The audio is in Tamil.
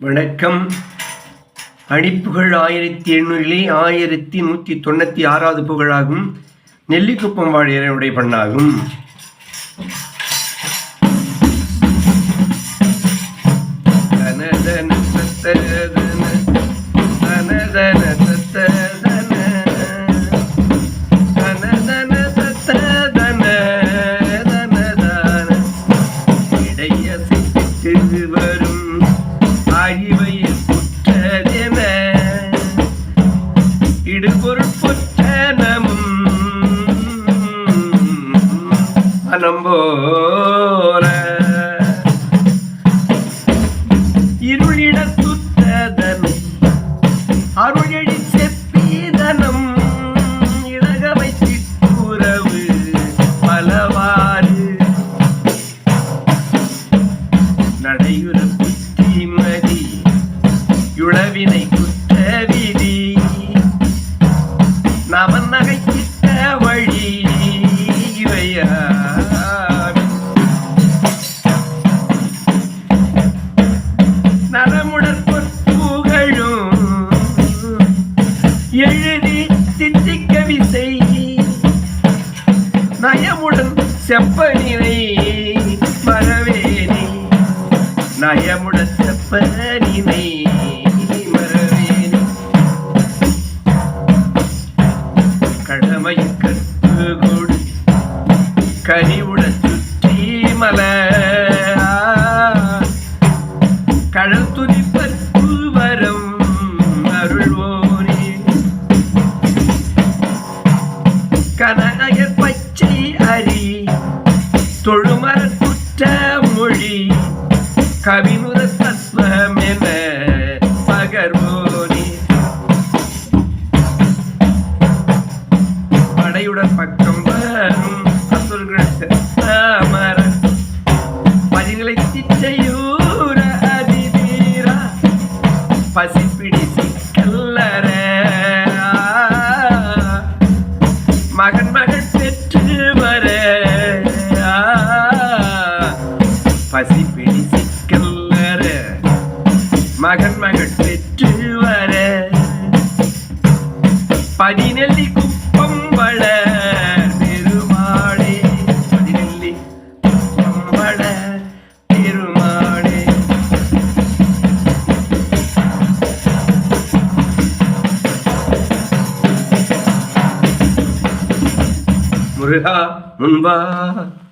வணக்கம். அடிப்புகள் ஆயிரத்தி எண்ணூறிலே ஆயிரத்தி நூற்றி தொண்ணூற்றி ஆறாவது புகழாகும். நெல்லிக்குப்பம் வாழியனுடைய பண்ணாகும். வரும். அறிவையில் புற்றதென இடுபொருள் புற்றனமும் அனம்போல வினை குற்ற விதி. நவன் நகைக்கிட்ட வழி இவையா நலமுடன் எழுதி சித்திக்க விசை. நயமுடன் செப்பனினை மறவேனே நயமுடன் கனிவுடன் சுற்றி மலர் கடல் துதிப்பற்கு வரம் அருள்வோனே கனகயர் பச்சை அரி தொழுமர குற்ற மொழி கவினுர தத்துவம் என பகர்வோனே படையுடன் பக்கம் வரும். அசுல்கள் செத்தாமர பதிகளை திச்சையூர அதிதீரா பசிப்பிடி சிக்கல்லற மகன் மகள் பெற்று வர பசிப்பிடி சிக்கல்லற மகன் மகள் பெற்று வர பதினெல்லி 불하 운바